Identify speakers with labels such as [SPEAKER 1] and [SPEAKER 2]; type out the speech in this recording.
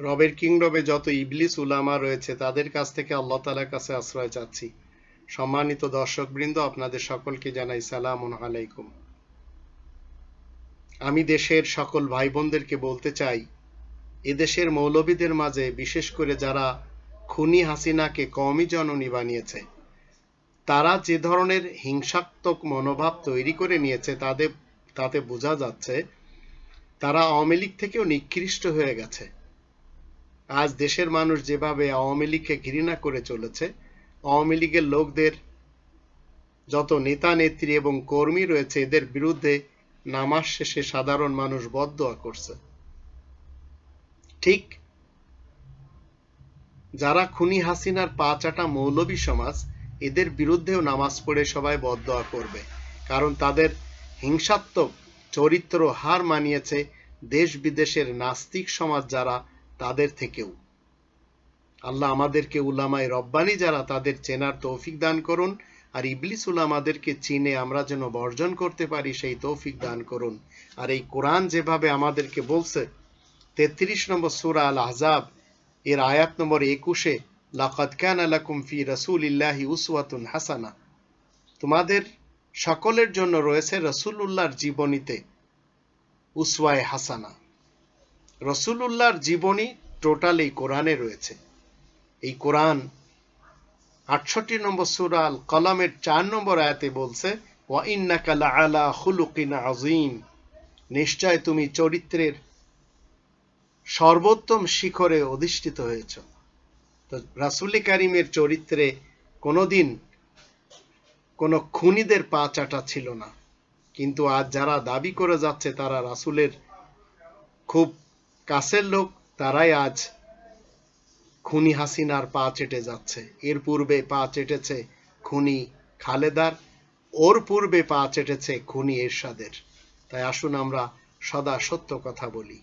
[SPEAKER 1] রবের কিংডমে যত ইবলিস, উলামা রয়েছে, তাদের কাছ থেকে আল্লাহ তালার কাছে আশ্রয় চাচ্ছি। সম্মানিত দর্শকবৃন্দ, আপনাদের সকলকে জানাই সালাম আলাইকুম। আমি দেশের সকল ভাই বোনদেরকে বলতে চাই, এদেশের মৌলবীদের মাঝে, বিশেষ করে যারা খুনি হাসিনাকে কমই জননী বানিয়েছে, তারা যে ধরনের হিংসাত্মক মনোভাব তৈরি করে নিয়েছে, তাদের, তাতে বোঝা যাচ্ছে, তারা আওয়ামী লীগ থেকেও নিকৃষ্ট হয়ে গেছে। আজ দেশের মানুষ যেভাবে আওয়ামী লীগকে ঘৃণা করে চলেছে, আওয়ামী লীগের লোকদের যত নেতা, নেত্রী এবং কর্মী রয়েছে, এদের বিরুদ্ধে নামাজ শেষে সাধারণ মানুষ বদদোয়া করছে। ঠিক যারা খুনি হাসিনার পা চাটা মৌলবী সমাজ, এদের বিরুদ্ধেও নামাজ পড়ে সবাই বদদোয়া করবে। কারণ তাদের হিংসাত্মক চরিত্র হার মানিয়েছে দেশ বিদেশের নাস্তিক সমাজ যারা তাদের থেকেও। আল্লাহ আমাদেরকে উলামায় রব্বানি যারা তাদের চেনার তৌফিক দান করুন, আর ইবলিস উলামাদেরকে চিনে আমরা যেন বর্জন করতে পারি, সেই তৌফিক দান করুন। আর এই কোরআন যেভাবে আমাদেরকে বলছে, তেত্রিশ নম্বর সুরা আল আহজাব এর আয়াত নম্বর একুশে ফি রাসূলিল্লাহি উসওয়াতুন হাসানা। তোমাদের সকলের জন্য রয়েছে রসুলুল্লাহর জীবনীতে উসওয়ায় হাসানা। রসুলুল্লাহর জীবনী টোটাল এই কোরআনে রয়েছে। এই কোরআন আটষট্টি নম্বর সুরা আল কলামের চার নম্বর আয়াতে বলছে আযীম। নিশ্চয় তুমি চরিত্রের সর্বোত্তম শিখরে অধিষ্ঠিত হয়েছ। তো রাসুল কারিমের চরিত্রে কোনোদিন কোনো খুনিদের পা চাটা ছিল না। কিন্তু আজ যারা দাবি করে যাচ্ছে, তারা রাসুলের খুব কাছের লোক তারাই আজ খুনি হাসিনার পা চেটে যাচ্ছে। এর পূর্বে পা চেটেছে খুনি খালেদার, ওর পূর্বে পা চেটেছে খুনি এরশাদের। তাই আসুন আমরা সদা সত্য কথা বলি।